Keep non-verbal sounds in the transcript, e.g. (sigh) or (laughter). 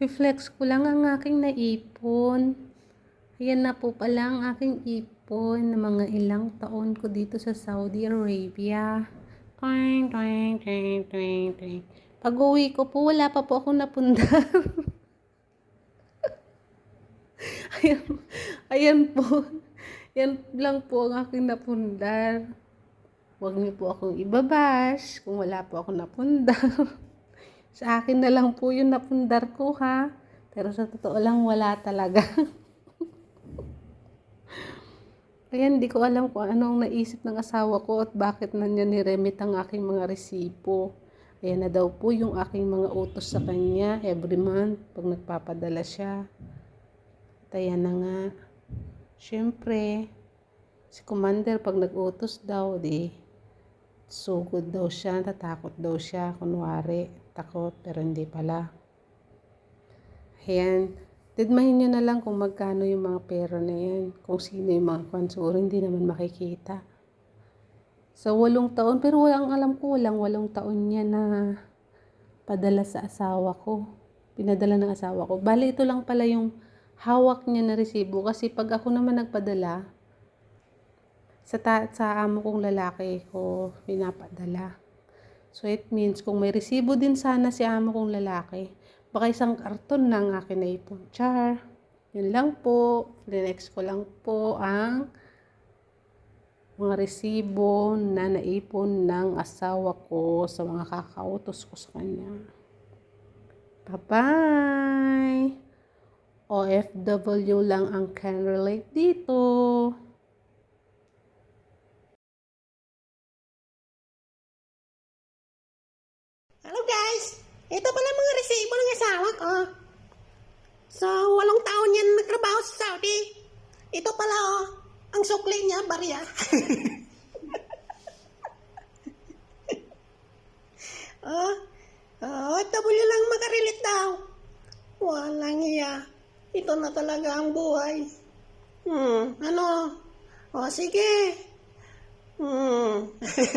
I-flex ko lang ang aking naipon. Ayan na po pala ang aking ipon na mga ilang taon ko dito sa Saudi Arabia. Twing, twing, twing, twing, twing. Pag uwi ko po, wala pa po akong napundar. (laughs) ayan, ayan po. Yan lang po ang aking napundar. Huwag niyo po akong ibabash kung wala po akong napundar. (laughs) sa akin na lang po yung napundar ko ha. Pero sa totoo lang wala talaga. (laughs) Kaya hindi ko alam kung anong naisip ng asawa ko at bakit na niya niremit ang aking mga resipo. Ayan na daw po yung aking mga utos sa kanya every month pag nagpapadala siya. At ayan na nga. Siyempre, si Commander pag nag-utos daw, di sugod daw siya, tatakot daw siya, kunwari, takot, pero hindi pala. Ayan, Tidmahin nyo na lang kung magkano yung mga pera na yan. Kung sino yung mga konsuro, hindi naman makikita. Sa walong taon, pero walang alam ko, walang walong taon niya na padala sa asawa ko. Pinadala ng asawa ko. Bali, ito lang pala yung hawak niya na resibo. Kasi pag ako naman nagpadala, sa, ta- sa amo kong lalaki ko pinapadala. So it means kung may resibo din sana si amo kong lalaki, baka isang karton na ang akin na ipon. Char. Yun lang po. Next ko lang po ang mga resibo na naipon ng asawa ko sa mga kakautos ko sa kanya. Bye-bye! OFW lang ang can relate dito. Ito pala mga resibo ng asawa ko. So, walong taon yan nagtrabaho sa Saudi. Ito pala oh, ang sukli niya, barya. (laughs) oh, oh, OFW lang makarelate daw. Walang iya. Ito na talaga ang buhay. Hmm, ano? O, sige. Hmm. (laughs)